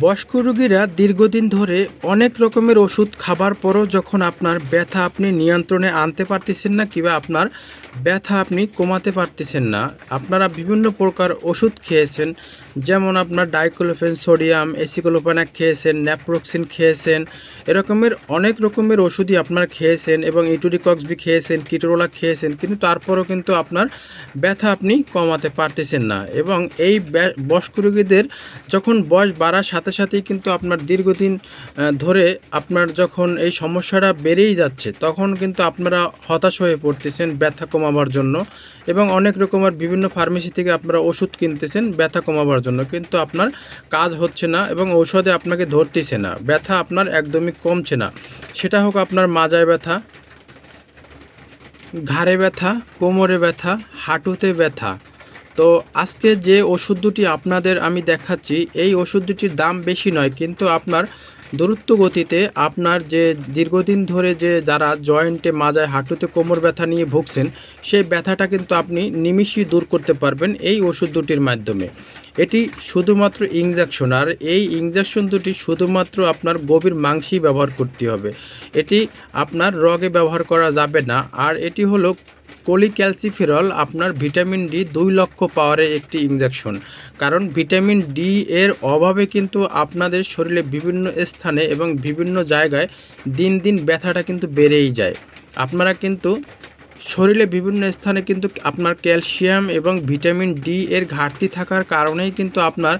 বয়স্ক রোগীরা দীর্ঘদিন ধরে অনেক রকমের ওষুধ খাবার পরও যখন আপনার ব্যথা আপনি নিয়ন্ত্রণে আনতে পারতেছেন না কিংবা আপনার ব্যথা আপনি কমাতে পারতেছেন না, আপনারা বিভিন্ন প্রকার ওষুধ খেয়েছেন যেমন আপনার ডাইক্লোফেন, সোডিয়াম এসিক্লোপানাক খেয়েছেন, ন্যাপ্রোক্সিন খেয়েছেন, এরকমের অনেক রকমের ওষুধই আপনার খেয়েছেন এবং ইটুরিকক্সবি খেয়েছেন কিটোরোলা খেয়েছেন, কিন্তু তারপরও কিন্তু আপনার ব্যথা আপনি কমাতে পারতেছেন না এবং এই ব্যা- বয়স্ক রোগীদের যখন বয়স বাড়ার সাথে সাথেই কিন্তু আপনার দীর্ঘদিন ধরে আপনার যখন এই সমস্যাটা বেড়েই যাচ্ছে, তখন কিন্তু আপনারা হতাশ হয়ে পড়তেছেন ব্যথা কমাবার জন্য এবং অনেক রকমের বিভিন্ন ফার্মেসি থেকে আপনারা ওষুধ কিনতেছেন ব্যথা কমাবার জন্য কিন্তু আপনার কাজ হচ্ছে না এবং ঔষধে আপনাকে ধরতেছে না। ব্যথা আপনার একদমই কমছে না। সেটা হোক আপনার মাজায় ব্যথা, ঘাড়ে ব্যথা, কোমরে ব্যথা, হাঁটুতে ব্যথা তো আজকে যে ওষুধ দুটি আপনাদের আমি দেখাচ্ছি, এই ওষুধ দুটির দাম বেশি নয়, কিন্তু আপনার দ্রুত গতিতে আপনার যে দীর্ঘদিন ধরে যে যারা জয়েন্টে মাজায় হাঁটুতে কোমর ব্যথা নিয়ে ভুগছেন, সেই ব্যথাটা কিন্তু আপনি নিমিষই দূর করতে পারবেন এই ওষুধ দুটির মাধ্যমে। এটি শুধুমাত্র ইনজেকশন, আর এই ইনজেকশন দুটি শুধুমাত্র আপনার গভীর মাংসেই ব্যবহার করতে হবে। এটি আপনার রগে ব্যবহার করা যাবে না, আর এটি হলো কোলিক্যালসিফেরল আপনার ভিটামিন ডি দুই লক্ষ পাওয়ারের একটি ইঞ্জেকশন কারণ ভিটামিন ডি এর অভাবে কিন্তু আপনাদের শরীরে বিভিন্ন স্থানে এবং বিভিন্ন জায়গায় দিন দিন ব্যথাটা কিন্তু বেড়েই যায়। আপনারা কিন্তু শরীরে বিভিন্ন স্থানে কিন্তু আপনার ক্যালসিয়াম এবং ভিটামিন ডি এর ঘাটতি থাকার কারণেই কিন্তু আপনার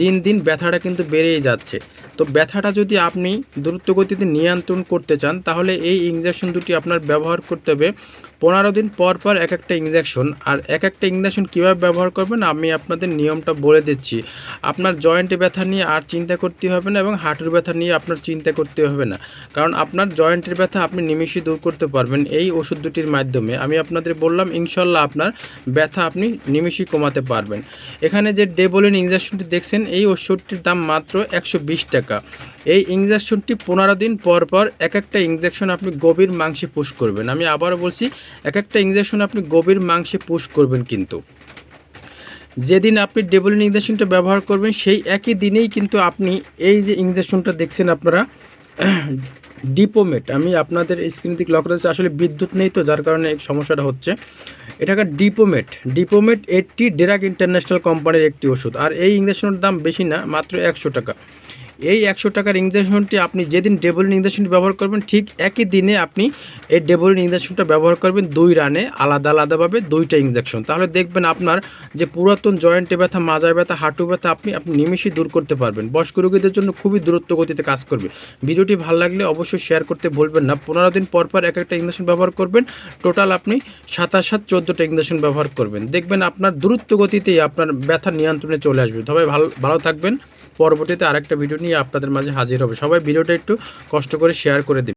দিন দিন ব্যথাটা কিন্তু বেড়েই যাচ্ছে। তো ব্যথাটা যদি আপনি দ্রুত গতিতে নিয়ন্ত্রণ করতে চান, তাহলে এই ইঞ্জেকশন দুটি আপনার ব্যবহার করতে হবে। পনেরো দিন পর পর এক একটা ইঞ্জেকশন আর এক একটা ইঞ্জেকশন কীভাবে ব্যবহার করবেন, আমি আপনাদের নিয়মটা বলে দিচ্ছি। আপনার জয়েন্টে ব্যথা নিয়ে আর চিন্তা করতে হবে না এবং হাঁটুর ব্যথা নিয়ে আপনার চিন্তা করতে হবে না। কারণ আপনার জয়েন্টের ব্যথা আপনি নিমিষে দূর করতে পারবেন এই ওষুধ দুটির মাধ্যমে। আমি আপনাদের বললাম, ইনশাল্লাহ আপনার ব্যথা আপনি নিমিষেই কমাতে পারবেন। এখানে যে ডেবলিন ইঞ্জেকশনটি দেখছেন, এই ওষুধটির দাম মাত্র একশো বিশ টাকা। এই ইঞ্জেকশনটি পনেরো দিন পর পর এক একটা ইঞ্জেকশন আপনি গভীর মাংসে পুশ করবেন। আমি আবারও বলছি এক একটা ইঞ্জেকশন আপনি গভীর মাংসে পুশ করবেন কিন্তু। যেদিন আপনি ডেবলিন ইঞ্জেকশনটা ব্যবহার করবেন, সেই একই দিনেই কিন্তু আপনি এই যে ইঞ্জেকশনটা দেখছেন আপনারা ডিপোমেট, আমি আপনাদের স্ক্রিন থেকে লক্ষ্য করছি, আসলে বিদ্যুৎ নেই তো, যার কারণে সমস্যাটা হচ্ছে। এটাকে ডিপোমেট ডিপোমেট এটি ডেরাক ইন্টারন্যাশনাল কোম্পানির একটি ওষুধ, আর এই ইঞ্জেকশনের দাম বেশি না, মাত্র একশো টাকা। এই একশো টাকার ইঞ্জেকশনটি আপনি যেদিন ডেবল ইঞ্জেকশনটি ব্যবহার করবেন, ঠিক একই দিনে আপনি এই ডেবল ইঞ্জেকশনটা ব্যবহার করবেন দুই রানে, আলাদা আলাদাভাবে দুইটা ইঞ্জেকশন। তাহলে দেখবেন আপনার যে পুরাতন জয়েন্টে ব্যথা মাজায় ব্যথা, হাঁটু ব্যথা, আপনি আপনি নিমিষেই দূর করতে পারবেন। বয়স্ক রোগীদের জন্য খুবই দূরত্ব গতিতে কাজ করবে। ভিডিওটি ভালো লাগলে অবশ্যই শেয়ার করতে ভুলবেন না। পনেরো দিন পর পর এক একটা ইঞ্জেকশন ব্যবহার করবেন। টোটাল আপনি সাতাশ সাত চোদ্দোটা ইঞ্জেকশন ব্যবহার করবেন। দেখবেন আপনার দ্রুত গতিতেই আপনার ব্যথা নিয়ন্ত্রণে চলে আসবে। তবে ভালো ভালো থাকবেন। পরবর্তীতে আরেকটা ভিডিও আপনাদের মাঝে হাজির হবে। সবাই ভিডিওটা একটু কষ্ট করে শেয়ার করে দিন